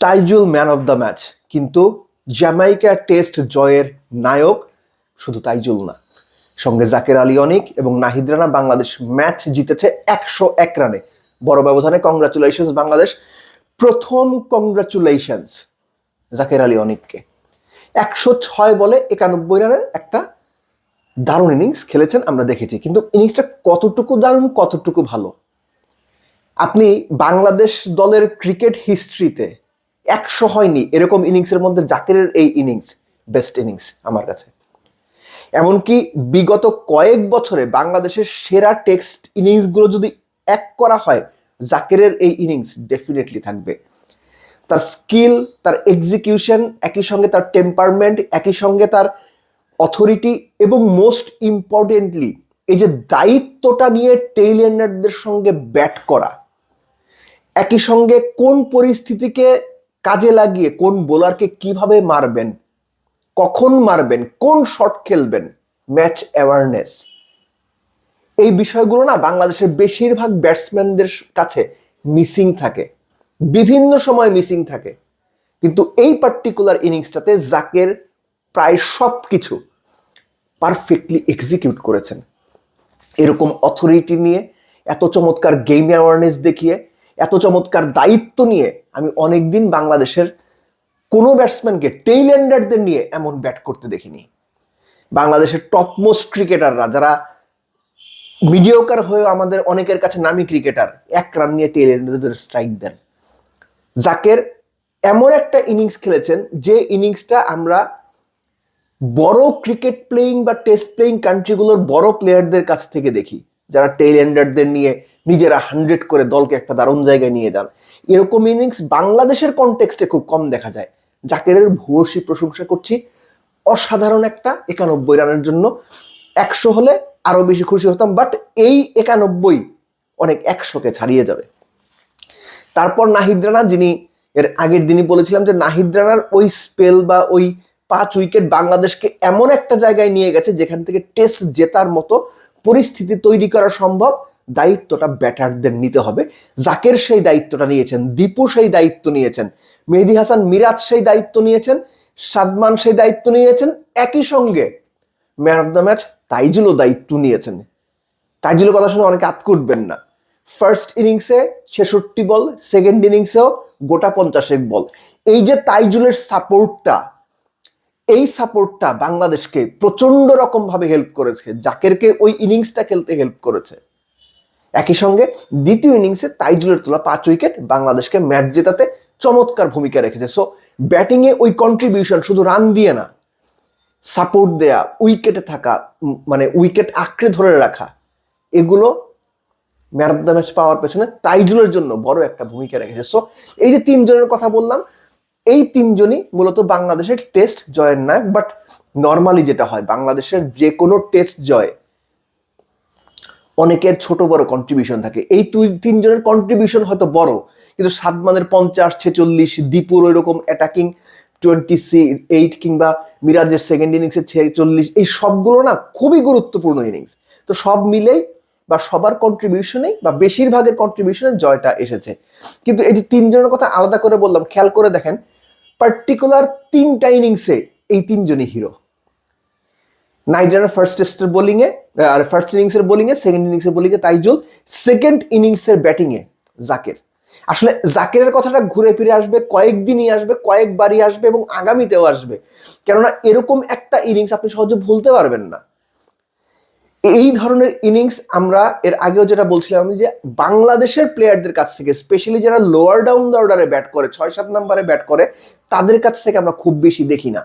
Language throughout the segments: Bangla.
Taijul man of the match. কিন্তু জ্যামাইকা টেস্ট জয়ের নায়ক শুধু তাইজুল না। সঙ্গে জাকের আলী অনিক এবং নাহিদ রানা বাংলাদেশ ম্যাচ জিতেছে একশো এক রানে। বড় ব্যবধানে কংগ্রাচুলেশনস বাংলাদেশ। প্রথম কংগ্রাচুলেশনস জাকের আলী অনিককে। একশো ছয় বলে একানব্বই রানের একটা দারুণ ইনিংস খেলেছেন আমরা দেখেছি। কিন্তু ইনিংসটা কতটুকু দারুণ, কতটুকু ভালো? আপনি বাংলাদেশ দলের ক্রিকেট হিস্ট্রিতে একশো হয়নি। এরকম ইনিংসের মধ্যে জাকিরের এই ইনিংস বেস্ট ইনিংস আমার কাছে। এমনকি বিগত কয়েক বছরে বাংলাদেশের সেরা টেক্সট ইনিংসগুলো যদি এক করা হয়, জাকিরের এই ইনিংস ডেফিনেটলি থাকবে। তার স্কিল তার এক্সিকিউশন একই সঙ্গে তার টেম্পারমেন্ট একই সঙ্গে তার অথরিটি এবং মোস্ট ইম্পর্টেন্টলি এই যে দায়িত্বটা নিয়ে টেইলেন্ডারদের সঙ্গে ব্যাট করা। একই সঙ্গে কোন পরিস্থিতিকে কাজে লাগিয়ে কোন বোলারকে কীভাবে মারবেন, কখন মারবেন, কোন শট খেলবেন ম্যাচ অ্যাওয়ারনেস এই বিষয়গুলো না বাংলাদেশের বেশিরভাগ ব্যাটসম্যানদের কাছে মিসিং থাকে, বিভিন্ন সময় মিসিং থাকে। কিন্তু এই পার্টিকুলার ইনিংসটাতে জাকের প্রায় সব কিছু পারফেক্টলি এক্সিকিউট করেছেন। এরকম অথরিটি নিয়ে, এত চমৎকার গেম অ্যাওয়ারনেস দেখিয়ে এত চমৎকার দায়িত্ব নিয়ে আমি অনেকদিন বাংলাদেশের কোনো ব্যাটসম্যানকে টেইল্যান্ডারদের নিয়ে এমন ব্যাট করতে দেখিনি। বাংলাদেশের টপ মোস্ট ক্রিকেটাররা যারা মিডিওকার হয়েও আমাদের অনেকের কাছে নামি ক্রিকেটার এক রান নিয়ে টেইল্যান্ডারদের স্ট্রাইক দেন। জাকের এমন একটা ইনিংস খেলেছেন, যে ইনিংসটা আমরা বড় ক্রিকেট প্লেয়িং বা টেস্ট প্লেয়িং কান্ট্রিগুলোর বড় প্লেয়ারদের কাছ থেকে দেখি। যারা টেইলেন্ডারদের নিয়ে নিজেরা হান্ড্রেড করে দলকে একটা দারুণ জায়গায় নিয়ে যান। এরকম ইনিংস বাংলাদেশের কনটেক্সটে খুব কম দেখা যায়। জাকেরের ভূয়সী প্রশংসা করছি। অসাধারণ একটা একানব্বই রানের জন্য। একশো হলে আরও বেশি খুশি হতাম বাট এই একানব্বই অনেক একশোকে ছাড়িয়ে যাবে। তারপর নাহিদ রানা, যিনি এর আগের দিনই বলেছিলাম যে নাহিদ রানার ওই স্পেল বা ওই পাঁচ উইকেট বাংলাদেশকে এমন একটা জায়গায় নিয়ে গেছে যেখান থেকে টেস্ট জেতার মতো পরিস্থিতি তৈরি করা সম্ভব, দায়িত্বটা ব্যাটারদের নিতে হবে। জাকের সেই দায়িত্বটা নিয়েছেন, দীপু সেই দায়িত্ব নিয়েছেন, মেহেদি হাসান মিরাজ সেই দায়িত্ব নিয়েছেন, সাদমান সেই দায়িত্ব নিয়েছেন, একই সঙ্গে ম্যান অফ দ্য ম্যাচ তাইজুলও দায়িত্ব নিয়েছেন। তাইজুলের কথা শুনে অনেকে আত করবেন না। ফার্স্ট ইনিংসে ছেষট্টি বল, সেকেন্ড ইনিংসেও গোটা পঞ্চাশেক বল। এই যে তাইজুলের সাপোর্টটা এই সাপোর্টটা বাংলাদেশকে প্রচণ্ড রকম ভাবে হেল্প করেছে। জাকেরকে ওই ইনিংসটা খেলতে হেল্প করেছে। একই সঙ্গে দ্বিতীয় ইনিংসে তাইজুলের তোলা পাঁচ উইকেট বাংলাদেশকে ম্যাচ জেতাতে চমৎকার ভূমিকা রেখেছে। সো ব্যাটিংয়ে ওই কন্ট্রিবিউশন শুধু রান দিয়ে না সাপোর্ট দেয়া উইকেটে থাকা মানে উইকেট আঁকড়ে ধরে রাখা, এগুলো ম্যান অফ ম্যাচ পাওয়ার পেছনে তাইজুলের জন্য বড় একটা ভূমিকা রেখেছে। সো এই যে তিনজনের কথা বললাম এই তিনজনই মূলত বাংলাদেশের টেস্ট জয়ের নায়ক বাট নর্মালি যেটা হয়, বাংলাদেশের যে কোনো টেস্ট জয়, অনেকের ছোট বড় কন্ট্রিবিউশন থাকে। এই তিনজনের কন্ট্রিবিউশন হয়তো বড়, কিন্তু সাদমানের পঞ্চাশ, ছেচল্লিশ, দীপুর ওই রকম অ্যাটাকিং টোয়েন্টি এইট কিংবা মিরাজের সেকেন্ড ইনিংসের ছেচল্লিশ, এই সবগুলো না খুবই গুরুত্বপূর্ণ ইনিংস তো সব মিলেই বা সবার কন্ট্রিবিউশনেই বা বেশিরভাগের কন্ট্রিবিউশনে জয়টা এসেছে। কিন্তু এই যে তিনজনের কথা আলাদা করে বললাম, খেয়াল করে দেখেন পার্টিকুলার তিনটা ইনিংসে এই তিনজনই হিরো নাইজারের ফার্স্ট টেস্টের বোলিংয়ে আর ফার্স্ট ইনিংসের বোলিংয়ে সেকেন্ড ইনিংসের বোলিংয়ে তাইজুল সেকেন্ড ইনিংসের ব্যাটিংয়ে জাকের। আসলে জাকেরের কথাটা ঘুরে ফিরে আসবে, কয়েকদিনই আসবে, কয়েকবারই আসবে এবং আগামীতেও আসবে। কেননা এরকম একটা ইনিংস আপনি সহজে ভুলতে পারবেন না। এই ধরনের ইনিংস আমরা এর আগেও যেটা বলছিলাম আমি যে বাংলাদেশের প্লেয়ারদের কাছ থেকে স্পেশালি যারা লোয়ার ডাউন দ্য অর্ডারে ব্যাট করে ছয় সাত নাম্বারে ব্যাট করে, তাদের কাছ থেকে আমরা খুব বেশি দেখি না।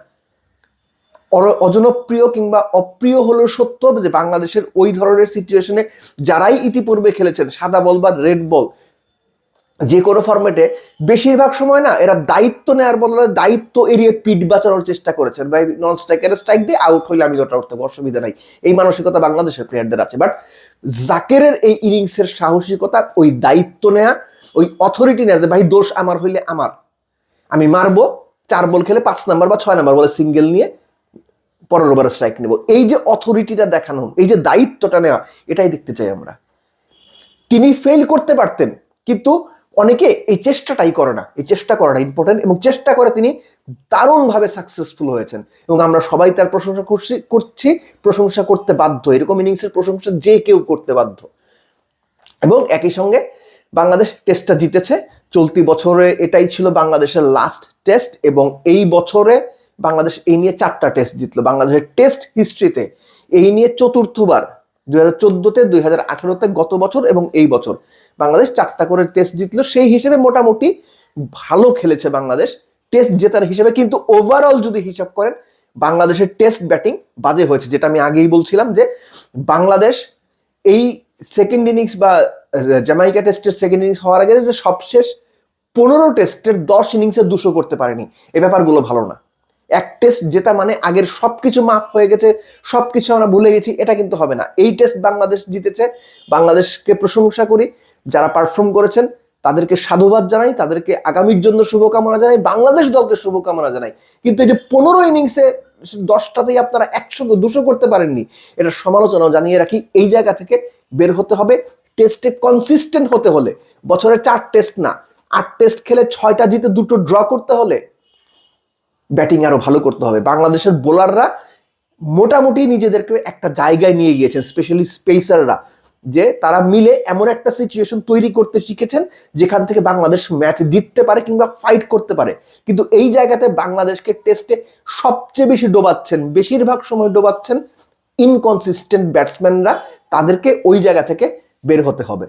অজনপ্রিয় কিংবা অপ্রিয় হলো সত্য যে বাংলাদেশের ওই ধরনের সিচুয়েশনে যারাই ইতিপূর্বে খেলেছেন, সাদা বল বা রেড বল যে কোনো ফরম্যাটে বেশিরভাগ সময় না এরা দায়িত্ব নেওয়ার বদলে দায়িত্ব এড়িয়ে পিট বাঁচানোর চেষ্টা করেছেন। ভাই নন স্ট্রাইকারে স্ট্রাইক দিয়ে আউট হইলে আমি ওটা উঠতে অসুবিধা নাই। এই মানসিকতা বাংলাদেশের প্লেয়ারদের আছে। বাট জাকেরের এই ইনিংসের সাহসিকতা, ওই দায়িত্ব নেয়া, ওই অথরিটি নেয়া যে, ভাই, দোষ আমার হইলে আমার। আমি মারবো, চার বল খেলে পাঁচ নাম্বার বা ছয় নাম্বার বলে সিঙ্গেল নিয়ে পরের ওভারে স্ট্রাইক নেব। এই যে অথরিটিটা দেখানো, এই যে দায়িত্বটা নেওয়া, এটাই দেখতে চাই আমরা। তিনি ফেল করতে পারতেন, কিন্তু অনেকে এই চেষ্টাটাই করে না, এই চেষ্টা করাটা ইম্পর্টেন্ট এবং চেষ্টা করে তিনি দারুণভাবে সাকসেসফুল হয়েছেন এবং আমরা সবাই তার প্রশংসা করছি করছি, প্রশংসা করতে বাধ্য, এরকম ইনিংসের প্রশংসা যে কেউ করতে বাধ্য। এবং একই সঙ্গে বাংলাদেশ টেস্টটা জিতেছে, চলতি বছরে এটাই ছিল বাংলাদেশের লাস্ট টেস্ট এবং এই বছরে বাংলাদেশ এই নিয়ে চারটা টেস্ট জিতলো। বাংলাদেশের টেস্ট হিস্ট্রিতে এই নিয়ে চতুর্থবার দুই হাজার চোদ্দোতে, দুই হাজার আঠারোতে গত বছর এবং এই বছর। বাংলাদেশ চারটা করে টেস্ট জিতলো। সেই হিসেবে মোটামুটি ভালো খেলেছে বাংলাদেশ। টেস্ট জেতার হিসেবে কিন্তু ওভারঅল যদি হিসাব করেন, বাংলাদেশের টেস্ট ব্যাটিং বাজে হয়েছে। যেটা আমি আগেই বলছিলাম যে, বাংলাদেশ এই সেকেন্ড ইনিংস বা জামাইকা টেস্টের সেকেন্ড ইনিংস হওয়ার আগে যে সবশেষ পনেরো টেস্টের দশ ইনিংসে দুশো করতে পারেনি। এই ব্যাপারগুলো ভালো না। এক টেস্ট জেতা মানে আগের সব কিছু মাফ হয়ে গেছে সব কিছু আমরা ভুলে গেছি, এটা কিন্তু হবে না। এই টেস্ট বাংলাদেশ জিতেছে, বাংলাদেশকে প্রশংসা করি, যারা পারফর্ম করেছেন, তাদেরকে সাধুবাদ জানাই, তাদেরকে আগামীর জন্য শুভকামনা জানাই, বাংলাদেশ দলকে শুভকামনা জানাই। কিন্তু এই যে পনেরো ইনিংসে দশটাতেই আপনারা একশো দুশো করতে পারেননি, এটা সমালোচনা জানিয়ে রাখি, এই জায়গা থেকে বের হতে হবে। টেস্টে কনসিস্টেন্ট হতে হলে, বছরে চার টেস্ট না, আট টেস্ট খেলে ছয়টা জিতে দুটো ড্র করতে হলে ব্যাটিং আরও ভালো করতে হবে। বাংলাদেশের বোলাররা মোটামুটি নিজেদেরকে একটা জায়গায় নিয়ে গিয়েছেন স্পেশালি স্পেসাররা যে তারা মিলে এমন একটা সিচুয়েশন তৈরি করতে শিখেছেন, যেখান থেকে বাংলাদেশ ম্যাচ জিততে পারে কিংবা ফাইট করতে পারে। কিন্তু এই জায়গাতে বাংলাদেশকে টেস্টে সবচেয়ে বেশি ডোবাচ্ছেন, বেশিরভাগ সময় ডোবাচ্ছেন ইনকনসিস্টেন্ট ব্যাটসম্যানরা তাদেরকে ওই জায়গা থেকে বের হতে হবে।